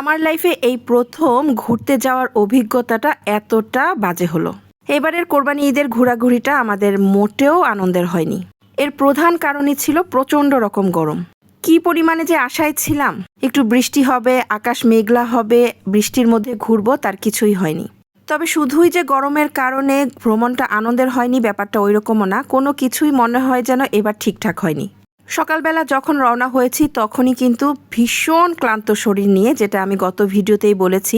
আমার লাইফে এই প্রথম ঘুরতে যাওয়ার অভিজ্ঞতাটা এতটা বাজে হলো। এবারের কোরবানি ঈদের ঘোরাঘুরিটা আমাদের মোটেও আনন্দের হয়নি। এর প্রধান কারণই ছিল প্রচণ্ড রকম গরম। কি পরিমাণে যে আশায় ছিলাম, একটু বৃষ্টি হবে, আকাশ মেঘলা হবে, বৃষ্টির মধ্যে ঘুরবো তার কিছুই হয়নি। তবে শুধুই যে গরমের কারণে ভ্রমণটা আনন্দের হয়নি ব্যাপারটা ওইরকমও না, কোনো কিছুই মনে হয় যেন এবার ঠিকঠাক হয়নি। সকালবেলা যখন রওনা হয়েছি, তখনই কিন্তু ভীষণ ক্লান্ত শরীর নিয়ে, যেটা আমি গত ভিডিওতেই বলেছি,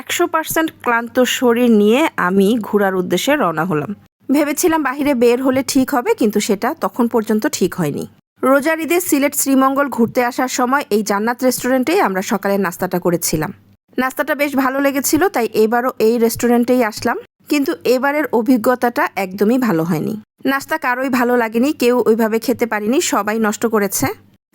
একশো পার্সেন্ট ক্লান্ত শরীর নিয়ে আমি ঘোরার উদ্দেশ্যে রওনা হলাম। ভেবেছিলাম বাইরে বের হলে ঠিক হবে, কিন্তু সেটা তখন পর্যন্ত ঠিক হয়নি। রোজার ঈদে সিলেট শ্রীমঙ্গল ঘুরতে আসার সময় এই জান্নাত রেস্টুরেন্টেই আমরা সকালের নাস্তাটা করেছিলাম। নাস্তাটা বেশ ভালো লেগেছিল, তাই এবারও এই রেস্টুরেন্টেই আসলাম, কিন্তু এবারের অভিজ্ঞতাটা একদমই ভালো হয়নি। নাস্তা কারোই ভালো লাগেনি, কেউ ওইভাবে খেতে পারিনি, সবাই নষ্ট করেছে।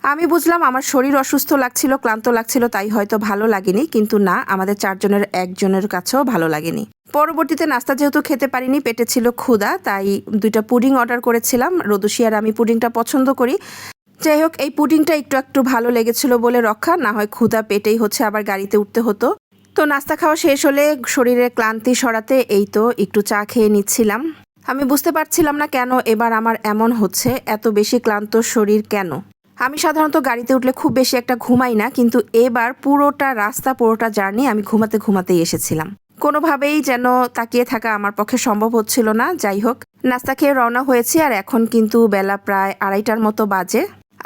আমি বুঝলাম আমার শরীর অসুস্থ লাগছিল, ক্লান্ত লাগছিল, তাই হয়তো ভালো লাগেনি, কিন্তু না, আমাদের চারজনের একজনের কাছেও ভালো লাগেনি। পরবর্তীতে নাস্তা যেহেতু খেতে পারিনি, পেটে ছিল ক্ষুধা, তাই দুইটা পুডিং অর্ডার করেছিলাম। রদুশি আর আমি পুডিংটা পছন্দ করি। যাই হোক, এই পুডিংটা একটু একটু ভালো লেগেছিল বলে রক্ষা, না হয় ক্ষুধা পেটেই হচ্ছে আবার গাড়িতে উঠতে হতো। তো নাস্তা খাওয়া শেষ হলে শরীরের ক্লান্তি সরাতে এই তো একটু চা খেয়ে নিচ্ছিলাম। আমি বুঝতে পারছিলাম না কেন এবার আমার এমন হচ্ছে, এত বেশি ক্লান্ত শরীর কেন? আমি সাধারণত গাড়িতে উঠলে খুব বেশি একটা ঘুমাই না, কিন্তু এবার পুরোটা রাস্তা, পুরোটা জার্নি আমি ঘুমাতে ঘুমাতেই এসেছিলাম। কোনোভাবেই যেন তাকিয়ে থাকা আমার পক্ষে সম্ভব হচ্ছিল না, যাই হোক, নাস্তা খেয়ে রওনা হয়েছি আর এখন কিন্তু বেলা প্রায় আড়াইটার মতো বাজে।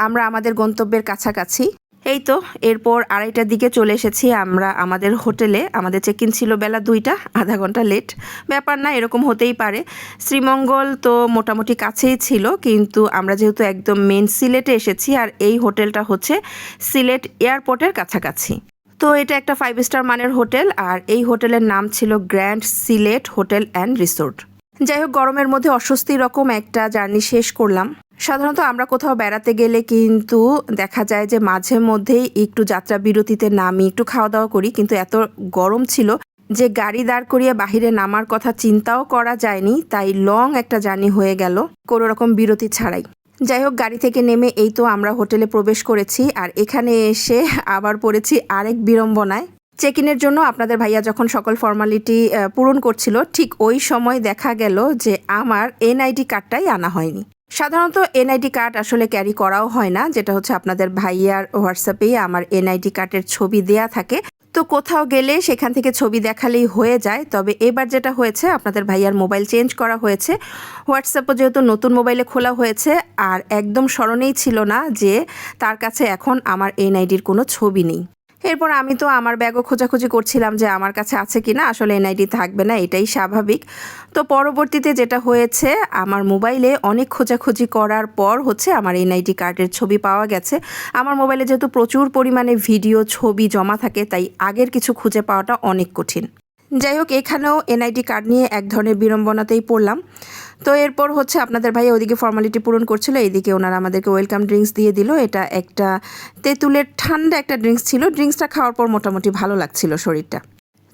আমরা আমাদের গন্তব্যের কাছাকাছি এই তো, এরপর আড়াইটার দিকে চলে এসেছি আমরা আমাদের হোটেলে। আমাদের চেক ইন ছিল বেলা দুইটা, আধা ঘণ্টা লেট ব্যাপার না, এরকম হতেই পারে। শ্রীমঙ্গল তো মোটামুটি কাছেই ছিল, কিন্তু আমরা যেহেতু একদম মেন সিলেটে এসেছি, আর এই হোটেলটা হচ্ছে সিলেট এয়ারপোর্টের কাছাকাছি। তো এটা একটা ফাইভ স্টার মানের হোটেল, আর এই হোটেলের নাম ছিল grand Sylhet hotel and resort. যাই হোক, গরমের মধ্যে অস্বস্তি রকম একটা জার্নি শেষ করলাম। সাধারণত আমরা কোথাও বেড়াতে গেলে কিন্তু দেখা যায় যে মাঝে মধ্যেই একটু যাত্রা বিরতিতে নামি, একটু খাওয়া দাওয়া করি, কিন্তু এত গরম ছিল যে গাড়ি দাঁড় করিয়ে বাহিরে নামার কথা চিন্তাও করা যায়নি, তাই লং একটা জার্নি হয়ে গেল কোনো রকম বিরতি ছাড়াই। যাই হোক, গাড়ি থেকে নেমে এই তো আমরা হোটেলে প্রবেশ করেছি, আর এখানে এসে আবার পড়েছি আরেক বিড়ম্বনায়। চেক ইনের জন্য আপনাদের ভাইয়া যখন সকল ফর্মালিটি পূরণ করছিল, ঠিক ওই সময় দেখা গেল যে আমার এনআইডি কার্ডটাই আনা হয়নি। সাধারণত এনআইডি কার্ড আসলে ক্যারি করাও হয় না, যেটা হচ্ছে আপনাদের ভাইয়ার হোয়াটসঅ্যাপেই আমার এনআইডি কার্ডের ছবি দেয়া থাকে। তো কোথাও গেলে সেখান থেকে ছবি দেখালেই হয়ে যায়, তবে এবার যেটা হয়েছে, আপনাদের ভাইয়ার মোবাইল চেঞ্জ করা হয়েছে। হোয়াটসঅ্যাপও যেহেতু নতুন মোবাইলে খোলা হয়েছে, আর একদম স্মরণেই ছিল না যে তার কাছে এখন আমার এনআইডির কোনো ছবি নেই। এরপর আমি তো আমার ব্যাগও খোঁজাখুঁজি করছিলাম যে আমার কাছে আছে কি না আসলে এনআইডি থাকবে না, এটাই স্বাভাবিক। তো পরবর্তীতে যেটা হয়েছে, আমার মোবাইলে অনেক খোঁজাখুঁজি করার পর হচ্ছে আমার এনআইডি কার্ডের ছবি পাওয়া গেছে। আমার মোবাইলে যেহেতু প্রচুর পরিমাণে ভিডিও, ছবি জমা থাকে, তাই আগের কিছু খুঁজে পাওয়াটা অনেক কঠিন। যাই হোক, এখানেও এনআইডি কার্ড নিয়ে এক ধরনের বিড়ম্বনাতেই পড়লাম। তো এরপর হচ্ছে আপনাদের ভাই ওদিকে ফর্মালিটি পূরণ করছিল, এইদিকে ওনারা আমাদেরকে ওয়েলকাম ড্রিঙ্কস দিয়ে দিল। এটা একটা তেঁতুলের ঠান্ডা একটা ড্রিঙ্কস ছিল। ড্রিঙ্কসটা খাওয়ার পর মোটামুটি ভালো লাগছিল শরীরটা।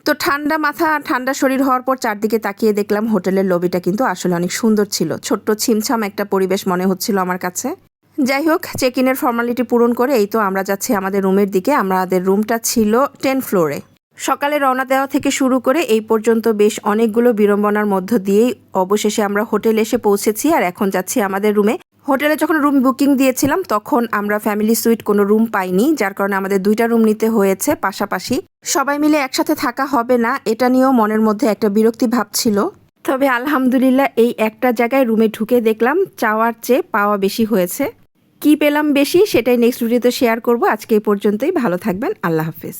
তো ঠান্ডা মাথা, ঠান্ডা শরীর হওয়ার পর চারদিকে তাকিয়ে দেখলাম হোটেলের লবিটা কিন্তু আসলে অনেক সুন্দর ছিল। ছোট্ট ছিমছাম একটা পরিবেশ মনে হচ্ছিল আমার কাছে। যাই হোক চেক ইনের ফর্মালিটি পূরণ করে এই তো আমরা যাচ্ছি আমাদের রুমের দিকে। আমাদের রুমটা ছিল টেন ফ্লোরে সকালে রওনা দেওয়া থেকে শুরু করে এই পর্যন্ত বেশ অনেকগুলো বিড়ম্বনার মধ্য দিয়েই অবশেষে আমরা হোটেলে এসে পৌঁছেছি আর এখন যাচ্ছি আমাদের রুমে। হোটেলে যখন রুম বুকিং দিয়েছিলাম, তখন আমরা ফ্যামিলি সুইট কোনো রুম পাইনি, যার কারণে আমাদের দুইটা রুম নিতে হয়েছে পাশাপাশি। সবাই মিলে একসাথে থাকা হবে না, এটা নিয়েও মনের মধ্যে একটা বিরক্তি ভাব ছিল। তবে আলহামদুলিল্লাহ এই একটা জায়গায় রুমে ঢুকে দেখলাম চাওয়ার চেয়ে পাওয়া বেশি হয়েছে। কি পেলাম বেশি সেটাই নেক্সট ভিডিওতে শেয়ার করব। আজকে এই পর্যন্তই, ভালো থাকবেন, আল্লাহ হাফিজ।